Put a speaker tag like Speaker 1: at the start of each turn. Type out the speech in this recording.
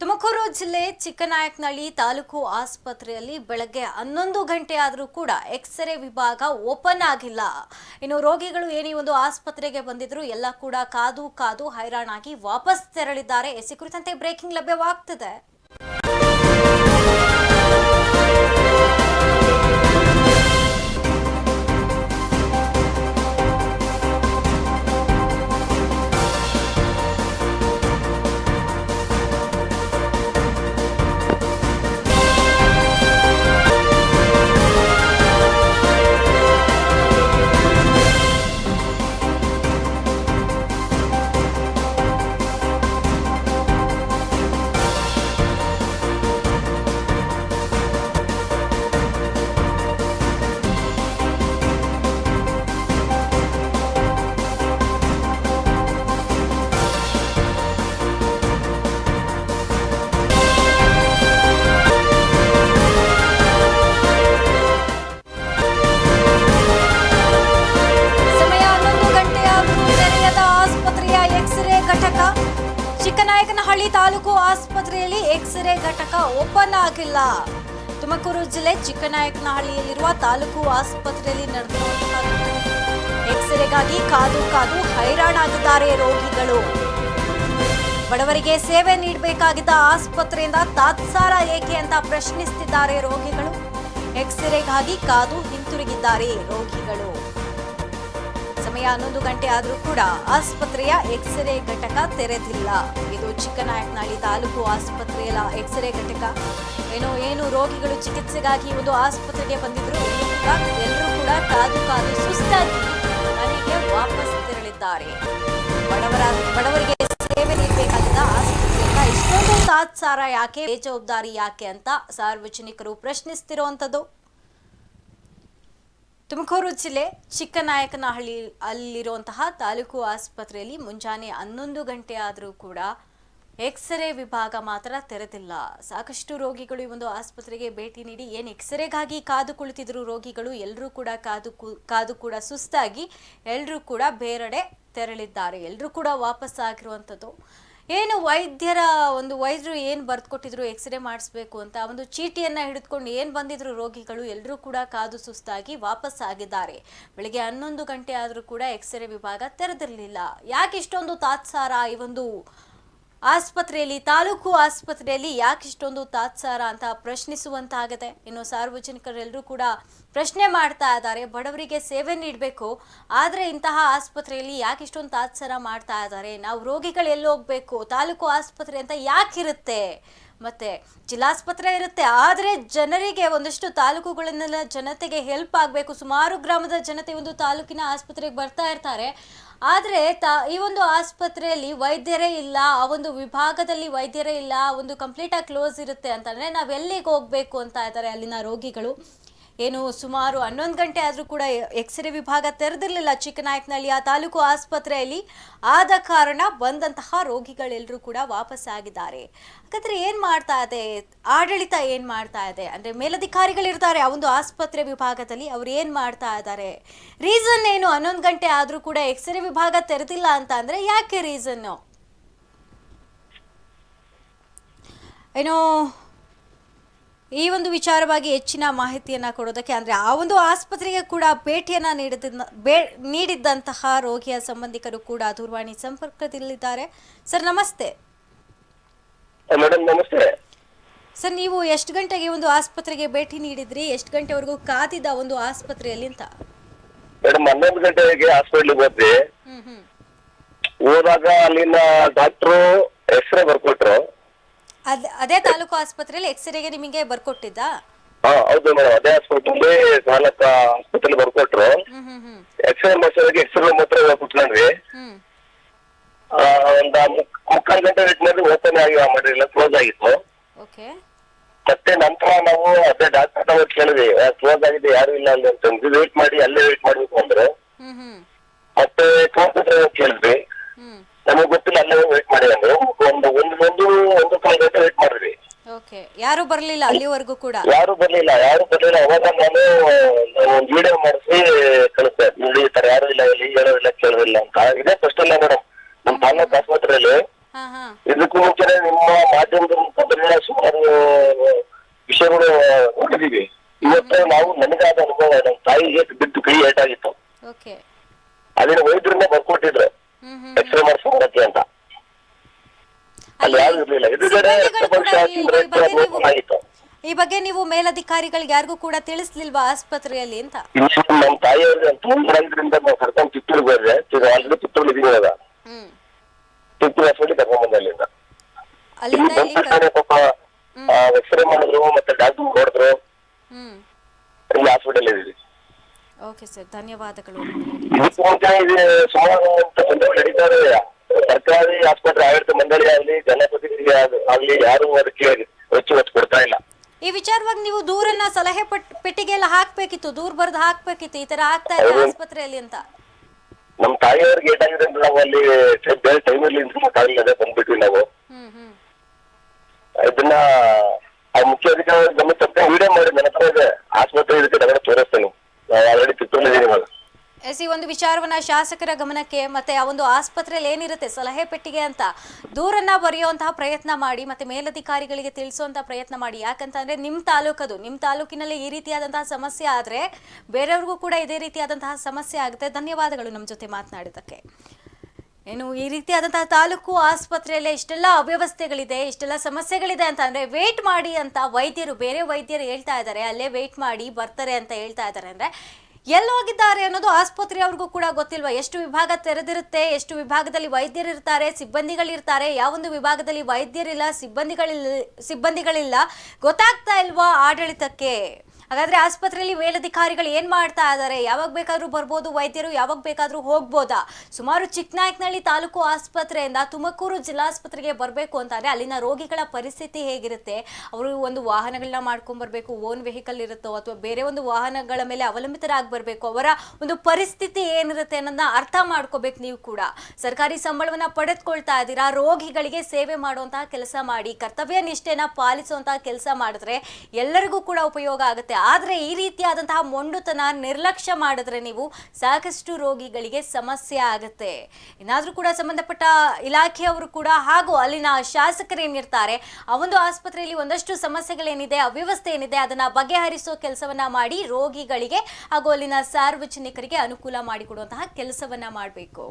Speaker 1: ತುಮಕೂರು ಜಿಲ್ಲೆ ಚಿಕ್ಕನಾಯಕನಹಳ್ಳಿ ತಾಲೂಕು ಆಸ್ಪತ್ರೆಯಲ್ಲಿ ಬೆಳಗ್ಗೆ ಹನ್ನೊಂದು ಗಂಟೆ ಆದರೂ ಕೂಡ ಎಕ್ಸ್ರೇ ವಿಭಾಗ ಓಪನ್ ಆಗಿಲ್ಲ. ಇನ್ನು ರೋಗಿಗಳು ಏನೇ ಒಂದು ಆಸ್ಪತ್ರೆಗೆ ಬಂದಿದ್ರು ಎಲ್ಲ ಕೂಡ ಕಾದು ಕಾದು ಹೈರಾಣಾಗಿ ವಾಪಸ್ ತೆರಳಿದ್ದಾರೆ. ಎಸಿ ಕುರಿತಂತೆ ಬ್ರೇಕಿಂಗ್ ಲಭ್ಯವಾಗ್ತಿದೆ. ತಾಲೂಕು ಆಸ್ಪತ್ರೆಯಲ್ಲಿ ಎಕ್ಸ್ರೇ ಘಟಕ ಓಪನ್ ಆಗಿಲ್ಲ. ತುಮಕೂರು ಜಿಲ್ಲೆ ಚಿಕ್ಕನಾಯಕನಹಳ್ಳಿಯಲ್ಲಿರುವ ತಾಲೂಕು ಆಸ್ಪತ್ರೆಯಲ್ಲಿ ನಡೆದಿರುವಂತಹ ಎಕ್ಸ್ರೇಗಾಗಿ ಕಾದು ಕಾದು ಹೈರಾಣಾಗಿದ್ದಾರೆ ರೋಗಿಗಳು. ಬಡವರಿಗೆ ಸೇವೆ ನೀಡಬೇಕಾಗಿದ್ದ ಆಸ್ಪತ್ರೆಯಿಂದ ತಾತ್ಸಾರ ಏಕೆ ಅಂತ ಪ್ರಶ್ನಿಸುತ್ತಿದ್ದಾರೆ ರೋಗಿಗಳು. ಎಕ್ಸ್ರೇಗಾಗಿ ಕಾದು ಹಿಂತಿರುಗಿದ್ದಾರೆ ರೋಗಿಗಳು. ಸಮಯ ಹನ್ನೊಂದು ಗಂಟೆ ಆದರೂ ಕೂಡ ಆಸ್ಪತ್ರೆಯ ಎಕ್ಸ್ರೇ ಘಟಕ ತೆರೆದಿಲ್ಲ. ಇದು ಚಿಕ್ಕನಾಯಕನಹಳ್ಳಿ ತಾಲೂಕು ಆಸ್ಪತ್ರೆಯ ಎಕ್ಸ್ರೇ ಘಟಕ. ಏನು ಏನು ರೋಗಿಗಳು ಚಿಕಿತ್ಸೆಗಾಗಿ ಒಂದು ಆಸ್ಪತ್ರೆಗೆ ಬಂದಿದ್ರು ಎಲ್ಲರೂ ಕೂಡ ಕಾದು ಕಾದು ಸುಸ್ತಾಗಿ ಮನೆಗೆ ವಾಪಸ್ ತೆರಳಿದ್ದಾರೆ. ಬಡವರ, ಬಡವರಿಗೆ ಸೇವೆ ನೀಡಬೇಕಾಗಿದ್ದ ಆಸ್ಪತ್ರೆಯಿಂದ ಇಷ್ಟೊಂದು ತಾತ್ಸಾರ ಯಾಕೆ, ಬೇಜವಾಬ್ದಾರಿ ಯಾಕೆ ಅಂತ ಸಾರ್ವಜನಿಕರು ಪ್ರಶ್ನಿಸ್ತಿರುವಂಥದ್ದು ತುಮಕೂರು ಜಿಲ್ಲೆ ಚಿಕ್ಕನಾಯಕನಹಳ್ಳಿ ಅಲ್ಲಿರುವಂತಹ ತಾಲೂಕು ಆಸ್ಪತ್ರೆಯಲ್ಲಿ ಮುಂಜಾನೆ ಹನ್ನೊಂದು ಗಂಟೆ ಆದರೂ ಕೂಡ ಎಕ್ಸ್ರೇ ವಿಭಾಗ ಮಾತ್ರ ತೆರೆದಿಲ್ಲ. ಸಾಕಷ್ಟು ರೋಗಿಗಳು ಈ ಒಂದು ಆಸ್ಪತ್ರೆಗೆ ಭೇಟಿ ನೀಡಿ ಏನು ಎಕ್ಸ್ರೇಗಾಗಿ ಕಾದು ಕುಳಿತಿದ್ರು ರೋಗಿಗಳು ಎಲ್ಲರೂ ಕೂಡ ಕಾದು ಕಾದು ಕೂಡ ಸುಸ್ತಾಗಿ ಎಲ್ಲರೂ ಕೂಡ ಬೇರೆಡೆ ತೆರಳಿದ್ದಾರೆ. ಎಲ್ಲರೂ ಕೂಡ ವಾಪಸ್ ಆಗಿರುವಂಥದ್ದು ಏನು ವೈದ್ಯರ ಒಂದು ವೈದ್ಯರು ಏನು ಬರೆದುಕೊಟ್ಟಿದ್ರು ಎಕ್ಸ್ರೇ ಮಾಡಿಸ್ಬೇಕು ಅಂತ ಒಂದು ಚೀಟಿಯನ್ನು ಹಿಡಿದುಕೊಂಡು ಏನು ಬಂದಿದ್ರು ರೋಗಿಗಳು ಎಲ್ಲರೂ ಕೂಡ ಕಾದು ಸುಸ್ತಾಗಿ ವಾಪಸ್ ಆಗಿದ್ದಾರೆ. ಬೆಳಗ್ಗೆ ಹನ್ನೊಂದು ಗಂಟೆ ಆದರೂ ಕೂಡ ಎಕ್ಸ್ರೇ ವಿಭಾಗ ತೆರೆದಿರಲಿಲ್ಲ. ಯಾಕೆ ಇಷ್ಟೊಂದು ತಾತ್ಸಾರ ಈ ಒಂದು ಆಸ್ಪತ್ರೆಯಲ್ಲಿ, ತಾಲೂಕು ಆಸ್ಪತ್ರೆಯಲ್ಲಿ ಯಾಕೆ ಇಷ್ಟೊಂದು ತಾತ್ಸಾರ ಅಂತ ಪ್ರಶ್ನಿಸುವಂತಾಗತ್ತೆ ಇನ್ನು ಸಾರ್ವಜನಿಕರೆಲ್ಲರೂ ಕೂಡ ಪ್ರಶ್ನೆ ಮಾಡ್ತಾ ಇದ್ದಾರೆ. ಬಡವರಿಗೆ ಸೇವೆ ನೀಡಬೇಕು, ಆದರೆ ಇಂತಹ ಆಸ್ಪತ್ರೆಯಲ್ಲಿ ಯಾಕೆ ಇಷ್ಟೊಂದು ತಾತ್ಸಾರ ಮಾಡ್ತಾ ಇದ್ದಾರೆ? ನಾವು ರೋಗಿಗಳು ಎಲ್ಲಿ ಹೋಗ್ಬೇಕು? ತಾಲೂಕು ಆಸ್ಪತ್ರೆ ಅಂತ ಯಾಕಿರುತ್ತೆ? ಮತ್ತೆ ಜಿಲ್ಲಾಸ್ಪತ್ರೆ ಇರುತ್ತೆ, ಆದರೆ ಜನರಿಗೆ ಒಂದಷ್ಟು ತಾಲೂಕುಗಳನ್ನೆಲ್ಲ ಜನತೆಗೆ ಹೆಲ್ಪ್ ಆಗಬೇಕು. ಸುಮಾರು ಗ್ರಾಮದ ಜನತೆ ಒಂದು ತಾಲೂಕಿನ ಆಸ್ಪತ್ರೆಗೆ ಬರ್ತಾ ಇರ್ತಾರೆ. ಆದರೆ ತ, ಈ ಒಂದು ಆಸ್ಪತ್ರೆಯಲ್ಲಿ ವೈದ್ಯರೇ ಇಲ್ಲ, ಆ ಒಂದು ವಿಭಾಗದಲ್ಲಿ ವೈದ್ಯರೇ ಇಲ್ಲ ಒಂದು ಕಂಪ್ಲೀಟಾಗಿ ಕ್ಲೋಸ್ ಇರುತ್ತೆ ಅಂತಂದರೆ ನಾವು ಎಲ್ಲಿಗೆ ಹೋಗಬೇಕು ಅಂತ ಇದ್ದಾರೆ ಅಲ್ಲಿನ ರೋಗಿಗಳು. ಏನು ಸುಮಾರು ಹನ್ನೊಂದು ಗಂಟೆ ಆದರೂ ಕೂಡ ಎಕ್ಸ್ರೇ ವಿಭಾಗ ತೆರೆದಿರಲಿಲ್ಲ. ಚಿಕ್ಕನಾಯಕನಹಳ್ಳಿ ಆ ತಾಲೂಕು ಆಸ್ಪತ್ರೆಯಲ್ಲಿ ಆದ ಕಾರಣ ಬಂದಂತಹ ರೋಗಿಗಳೆಲ್ಲರೂ ಕೂಡ ವಾಪಸ್ ಆಗಿದ್ದಾರೆ ಹಾಗಾದ್ರೆ ಏನು ಮಾಡ್ತಾ ಇದೆ? ಆಡಳಿತ ಏನು ಮಾಡ್ತಾ ಇದೆ? ಅಂದರೆ ಮೇಲಧಿಕಾರಿಗಳಿರ್ತಾರೆ ಆ ಒಂದು ಆಸ್ಪತ್ರೆ ವಿಭಾಗದಲ್ಲಿ, ಅವ್ರು ಏನು ಮಾಡ್ತಾ ಇದ್ದಾರೆ? ರೀಸನ್ ಏನು? ಹನ್ನೊಂದು ಗಂಟೆ ಆದರೂ ಕೂಡ ಎಕ್ಸ್ರೇ ವಿಭಾಗ ತೆರೆದಿಲ್ಲ ಅಂತ ಅಂದರೆ ಯಾಕೆ ರೀಸನ್ನು ಏನೋ ಈ ಒಂದು ವಿಚಾರವಾಗಿ ಹೆಚ್ಚಿನ ಮಾಹಿತಿಯನ್ನ ಕೊಡೋದಕ್ಕೆ ಅಂದ್ರೆ ಆ ಒಂದು ಆಸ್ಪತ್ರೆಗೆ ಕೂಡ ಭೇಟಿಯನ್ನ ನೀಡಿದ ಬೇ ನೀಡಿದ್ದಂತಹ ರೋಗಿಯ ಸಂಬಂಧಿಕರು ಕೂಡ ದೂರವಾಣಿ ಸಂಪರ್ಕದಲ್ಲಿದ್ದಾರೆ. ಸರ್ ನಮಸ್ತೆ.
Speaker 2: ಮೇಡಮ್ ನಮಸ್ತೆ.
Speaker 1: ಸರ್ ನೀವು ಎಷ್ಟು ಗಂಟೆಗೆ ಒಂದು ಆಸ್ಪತ್ರೆಗೆ ಭೇಟಿ ನೀಡಿದ್ರಿ? ಎಷ್ಟು ಗಂಟೆವರೆಗೂ ಕಾದಿದ್ದ ಒಂದು ಆಸ್ಪತ್ರೆಯಲ್ಲಿ ಅಂತ?
Speaker 2: ಮೇಡಮ್ ಹನ್ನೊಂದು ಗಂಟೆಗೆ ಹಾಸ್ಪಿಟ್ಲಿಗೆ ಹೋದ್ವಿ. ಹೋದಾಗ ಅಲ್ಲಿನ ಡಾಕ್ಟ್ರು ಎಕ್ಸ್ರೇ ಬರ್ಕೊಟ್ರು.
Speaker 1: ಅದ್ ಅದೇ ತಾಲೂಕು ಆಸ್ಪತ್ರೆಯಲ್ಲಿ ಎಕ್ಸ್ರೇಗೆ ನಿಮಗೆ ಬರ್ಕೊಟ್ಟಿದ್ದ?
Speaker 2: ಹಾ ಹೌದು ಮೇಡಮ್ ಅದೇ ಹಾಸ್ಪಿಟಲ್ ತಾಲೂಕ ಹಾಸ್ಪಿಟಲ್ ಬರ್ಕೊಟ್ರು.
Speaker 1: ಹ್ಮ್ ಹ್ಮ್ ಹ್ಮ್
Speaker 2: ಎಕ್ಸ್ರೇ ಮಾಡ್ಸೋದಕ್ಕೆ ಎಕ್ಸ್ರೇ ಮಾತ್ರ ಹೋಗಿ ಕುತ್ಕೊಂಡ್ವಿ
Speaker 1: ಹ್ಮ್.
Speaker 2: ಆ, ಒಂದ್ ಮುಕ್- ಮುಕ್ಕಾಲ್ ಗಂಟೆ ವೇಟ್ ಮಾಡಿ ಓಪನ್ ಆಗಿ ಮಾಡಿರಲಿಲ್ಲ ಕ್ಲೋಸ್ ಆಗಿತ್ತು.
Speaker 1: ಓಕೆ.
Speaker 2: ಮತ್ತೆ ನಂತರ ನಾವು ಅದೇ ಡಾಕ್ಟರ್ ಹತ್ರ ಕೇಳಿದ್ವಿ ಕ್ಲೋಸ್ ಆಗಿದೆ ಯಾರು ಇಲ್ಲ ಅಲ್ಲಿ ಅಂತಂದ್ವಿ ವೇಟ್ ಮಾಡಿ ಅಲ್ಲೇ ವೇಟ್ ಮಾಡ್ಬೇಕು ಅಂದ್ರೆ.
Speaker 1: ಹ್ಮ್ ಹ್ಮ್.
Speaker 2: ಮತ್ತೆ ಕ್ಲೋಸ್ ಕೇಳಿದ್ವಿ.
Speaker 1: ಹ್ಮ್.
Speaker 2: ನಮಗ್ ಗೊತ್ತಿಲ್ಲ ಅಲ್ಲೇ ವೇಟ್ ಮಾಡಿ ಅಂದ್ರೆ. ಒಂದು ಒಂದು ಒಂದು ಒಂದು ಕಾಲ ಗಂಟೆ ವೇಟ್ ಮಾಡಿದ್ವಿ.
Speaker 1: ಓಕೆ ಯಾರು ಬರಲಿಲ್ಲ ಅಲ್ಲಿವರೆಗೂ ಕೂಡ?
Speaker 2: ಯಾರು ಬರ್ಲಿಲ್ಲ ಯಾರು ಬರ್ಲಿಲ್ಲ. ಅವಾಗ ನಾನು ಒಂದು ವಿಡಿಯೋ ಮಾಡಿಸಿ ಕಳಿಸ್ದೆ. ನೋಡಿ ಈ ತರ ಯಾರು ಇಲ್ಲ ಇಲ್ಲಿ ಹೇಳೋದಿಲ್ಲ ಕೇಳೋದಿಲ್ಲ ಅಂತ. ಇದೇ ಫಸ್ಟ್ ಅಲ್ಲ ಮೇಡಮ್. ನಮ್ಮ ತಾಲೂಕ್ ಆಸ್ಪತ್ರೆಯಲ್ಲಿ
Speaker 1: ಹಾ ಹಾ.
Speaker 2: ಇದು ಇದಕ್ಕೂ ಮುಂಚೆ ನಿಮ್ಮ ಮಾಧ್ಯಮದ ಮುಖಾಂತರ ಸುಮಾರು ವಿಷಯಗಳು ಹೊಡೆದಿವಿ ಇವತ್ತು ನಾವು ನನಗಾದ ಅನುಭವ ನಮ್ಮ ತಾಯಿಗೆ ಬಿದ್ದು ಕೈ ಏಟಾಗಿತ್ತು
Speaker 1: ಓಕೆ
Speaker 2: ಅದನ್ನ ವೈದ್ಯರನ್ನೇ ಬರ್ಕೊಟ್ಟಿದ್ರು
Speaker 1: ಹ್ಮ್ ಹ್ಮ್
Speaker 2: ಎಕ್ಸ್ರೇ ಮಾಡಿಸ್ಕೊಳಕ್ಕೆ ಅಂತ ಅಲ್ಲಿ ಯಾರು ಇರ್ಲಿಲ್ಲ ಎದುರುಗಡೆ
Speaker 1: ಸಿಬ್ಬಂದಿಗಳು
Speaker 2: ರಕ್ತ
Speaker 1: ಈ- ಬಗ್ಗೆ ನೀವು- ಈ ಬಗ್ಗೆ ನೀವು ಮೇಲಧಿಕಾರಿಗಳಿಗೆ ಯಾರಿಗೂ ಕೂಡ ತಿಳಿಸ್ಲಿಲ್ವಾ ಆಸ್ಪತ್ರೆಯಲ್ಲಿ ಅಂತ?
Speaker 2: ನಮ್ಮ ತಾಯಿಯವ್ರಿಗೆ ತೊಂದರೆದ್ರಿಂದ ನಾವು ಕರ್ಕೊಂಡು ಚಿತ್ತೂರಿಗೆ ಹೋದ್ರೆ ಆಲ್ರೆಡಿ ಚಿತ್ತೂರು ಇದೀವಿ ಇವಾಗ.
Speaker 1: ಹ್ಮ್.
Speaker 2: ಚಿತ್ತೂರು ಹಾಸ್ಪಿಟಲ್ ಕರ್ಕೊಂಡ್ ಬಂದೆ ಅಲ್ಲಿಂದ.
Speaker 1: ಅಲ್ಲಿಂದ
Speaker 2: ಬಂದ
Speaker 1: ಇಲ್ಲಿ ಕ-
Speaker 2: ಪಾಪ ಎಕ್ಸ್ರೇ ಮಾಡಿದ್ರು ಮತ್ತೆ ಡಾಕ್ಟರ್ ನೋಡಿದ್ರು.
Speaker 1: ಹ್ಮ್.
Speaker 2: ಇಲ್ಲಿ ಹಾಸ್ಪಿಟಲ್ ಇದೀವಿ
Speaker 1: ಓಕೆ ಸರ್ ಧನ್ಯವಾದಗಳು.
Speaker 2: ಇದಕ್ಕೂ ಮುಂಚೆ ಇದು ಸುಮಾರು ತೊಂದರೆ ನಡೀತಾರೆ ಸರ್ಕಾರಿ ಆಸ್ಪತ್ರೆ ಆಡಳಿತ ಮಂಡಳಿ ಆಗಲಿ ಜನಪ್ರತಿನಿಧಿ ಆಗ್- ಆಗ್ಲಿ ಯಾರು ಅದಕ್ಕೆ ಹೆಚ್ಚು ಒತ್ತು ಕೊಡ್ತಾ ಇಲ್ಲ.
Speaker 1: ಈ ವಿಚಾರವಾಗಿ ನೀವು ದೂರನ್ನ ಸಲಹೆ ಪಟ್ ಪೆಟ್ಟಿಗೆ ಎಲ್ಲ ಹಾಕ್ಬೇಕಿತ್ತು ದೂರ ಬರ್ದು ಹಾಕ್ಬೇಕಿತ್ತು ಈ ತರ ಆಗ್ತಾ ಇದೆ ಆಸ್ಪತ್ರೆಯಲ್ಲಿ ಅಂತ.
Speaker 2: ನಮ್ ತಾಯಿಯವ್ರಿಗೆ ಏಟಾಗಿದೆ ಅಂತ ನಾವು ಅಲ್ಲಿ ಬೇರೆ ಟೈಮಲ್ಲಿ ನಿಂತ್ಕೊಳಕ್ಕಾಗಲಿಲ್ಲ ಅದೇ ಬಂದ್ಬಿಟ್ವಿ ನಾವು.
Speaker 1: ಹ್ಮ್ ಹ್ಮ್.
Speaker 2: ಇದನ್ನ ಆ ಮುಖ್ಯ ಅಧಿಕಾರಿ ಗಮನ ತಪ್ಪದೆ ವಿಡಿಯೋ ಮಾಡಿ ನನ್ನ ಹತ್ರ ಇದೆ. ಆಸ್ಪತ್ರೆ ಇದಕ್ಕೆ ತಗೊಂಡು ತೋರಿಸ್ತೇನೆ. ಆಲ್ರೆಡಿ ಚಿತ್ತೂರಿದ್ದೀವಿ ಇವಾಗ.
Speaker 1: ಎಸ್ ಈ ಒಂದು ವಿಚಾರವನ್ನ ಶಾಸಕರ ಗಮನಕ್ಕೆ ಮತ್ತೆ ಆ ಒಂದು ಆಸ್ಪತ್ರೆಯಲ್ಲಿ ಏನಿರುತ್ತೆ, ಸಲಹೆ ಪೆಟ್ಟಿಗೆ ಅಂತ ದೂರನ್ನ ಬರೆಯುವಂತಹ ಪ್ರಯತ್ನ ಮಾಡಿ ಮತ್ತೆ ಮೇಲಧಿಕಾರಿಗಳಿಗೆ ತಿಳಿಸುವಂತಹ ಪ್ರಯತ್ನ ಮಾಡಿ. ಯಾಕಂತಂದ್ರೆ ನಿಮ್ಮ ತಾಲೂಕದು ನಿಮ್ಮ ತಾಲೂಕಿನಲ್ಲಿ ಈ ರೀತಿಯಾದಂತಹ ಸಮಸ್ಯೆ ಆದ್ರೆ ಬೇರೆಯವ್ರಿಗೂ ಕೂಡ ಇದೇ ರೀತಿಯಾದಂತಹ ಸಮಸ್ಯೆ ಆಗುತ್ತೆ. ಧನ್ಯವಾದಗಳು ನಮ್ಮ ಜೊತೆ ಮಾತನಾಡಿದ್ದಕ್ಕೆ. ಏನು, ಈ ರೀತಿಯಾದಂತಹ ತಾಲೂಕು ಆಸ್ಪತ್ರೆಯಲ್ಲಿ ಇಷ್ಟೆಲ್ಲ ಅವ್ಯವಸ್ಥೆಗಳಿದೆ, ಇಷ್ಟೆಲ್ಲ ಸಮಸ್ಯೆಗಳಿದೆ ಅಂತ ಅಂದ್ರೆ ವೇಟ್ ಮಾಡಿ ಅಂತ ವೈದ್ಯರು, ಬೇರೆ ವೈದ್ಯರು ಹೇಳ್ತಾ ಇದ್ದಾರೆ, ಅಲ್ಲೇ ವೇಟ್ ಮಾಡಿ ಬರ್ತಾರೆ ಅಂತ ಹೇಳ್ತಾ ಇದ್ದಾರೆ ಅಂದ್ರೆ ಎಲ್ಲೋಗಿದ್ದಾರೆ ಅನ್ನೋದು ಆಸ್ಪತ್ರೆಯವ್ರಿಗೂ ಕೂಡ ಗೊತ್ತಿಲ್ವಾ? ಎಷ್ಟು ವಿಭಾಗ ತೆರೆದಿರುತ್ತೆ, ಎಷ್ಟು ವಿಭಾಗದಲ್ಲಿ ವೈದ್ಯರು ಇರ್ತಾರೆ ಸಿಬ್ಬಂದಿಗಳಿರ್ತಾರೆ ಯಾವೊಂದು ವಿಭಾಗದಲ್ಲಿ ವೈದ್ಯರಿಲ್ಲ ಸಿಬ್ಬಂದಿಗಳಿಲ್ಲ ಸಿಬ್ಬಂದಿಗಳಿಲ್ಲ, ಗೊತ್ತಾಗ್ತಾ ಇಲ್ವಾ ಆಡಳಿತಕ್ಕೆ? ಹಾಗಾದ್ರೆ ಆಸ್ಪತ್ರೆಯಲ್ಲಿ ಮೇಲಧಿಕಾರಿಗಳು ಏನ್ ಮಾಡ್ತಾ ಇದ್ದಾರೆ ಯಾವಾಗ ಬೇಕಾದ್ರೂ ಬರ್ಬೋದು ವೈದ್ಯರು, ಯಾವಾಗ ಬೇಕಾದ್ರೂ ಹೋಗ್ಬೋದಾ? ಸುಮಾರು ಚಿಕ್ಕನಾಯಕನಹಳ್ಳಿ ತಾಲೂಕು ಆಸ್ಪತ್ರೆಯಿಂದ ತುಮಕೂರು ಜಿಲ್ಲಾಸ್ಪತ್ರೆಗೆ ಬರಬೇಕು ಅಂತಂದ್ರೆ ಅಲ್ಲಿನ ರೋಗಿಗಳ ಪರಿಸ್ಥಿತಿ ಹೇಗಿರುತ್ತೆ? ಅವರು ಒಂದು ವಾಹನಗಳನ್ನ ಮಾಡ್ಕೊಂಡ್ ಬರ್ಬೇಕು, ಓನ್ ವೆಹಿಕಲ್ ಇರುತ್ತೋ ಅಥವಾ ಬೇರೆ ಒಂದು ವಾಹನಗಳ ಮೇಲೆ ಅವಲಂಬಿತರಾಗಿ ಬರಬೇಕು, ಅವರ ಒಂದು ಪರಿಸ್ಥಿತಿ ಏನಿರುತ್ತೆ ಅನ್ನೋದನ್ನ ಅರ್ಥ ಮಾಡ್ಕೋಬೇಕು ನೀವು ಕೂಡ. ಸರ್ಕಾರಿ ಸಂಬಳವನ್ನ ಪಡೆದುಕೊಳ್ತಾ ಇದ್ದೀರಾ? ರೋಗಿಗಳಿಗೆ ಸೇವೆ ಮಾಡುವಂತಹ ಕೆಲಸ ಮಾಡಿ, ಕರ್ತವ್ಯ ನಿಷ್ಠೆನ ಪಾಲಿಸುವಂತಹ ಕೆಲಸ ಮಾಡಿದ್ರೆ ಎಲ್ಲರಿಗೂ ಕೂಡ ಉಪಯೋಗ ಆಗುತ್ತೆ. ಆದ್ರೆ ಈ ರೀತಿಯಾದಂತಹ ಮೊಂಡುತನ ನಿರ್ಲಕ್ಷ್ಯ ಮಾಡಿದ್ರೆ ನೀವು ಸಾಕಷ್ಟು ರೋಗಿಗಳಿಗೆ ಸಮಸ್ಯೆ ಆಗುತ್ತೆ. ಏನಾದರೂ ಕೂಡ ಸಂಬಂಧಪಟ್ಟ ಇಲಾಖೆಯವರು ಕೂಡ ಹಾಗೂ ಅಲ್ಲಿನ ಶಾಸಕರು ಏನಿರ್ತಾರೆ, ಆ ಒಂದು ಆಸ್ಪತ್ರೆಯಲ್ಲಿ ಒಂದಷ್ಟು ಸಮಸ್ಯೆಗಳೇನಿದೆ, ಅವ್ಯವಸ್ಥೆ ಏನಿದೆ, ಅದನ್ನ ಬಗೆಹರಿಸೋ ಕೆಲಸವನ್ನ ಮಾಡಿ ರೋಗಿಗಳಿಗೆ ಹಾಗೂ ಅಲ್ಲಿನ ಸಾರ್ವಜನಿಕರಿಗೆ ಅನುಕೂಲ ಮಾಡಿಕೊಡುವಂತಹ ಕೆಲಸವನ್ನ ಮಾಡಬೇಕು.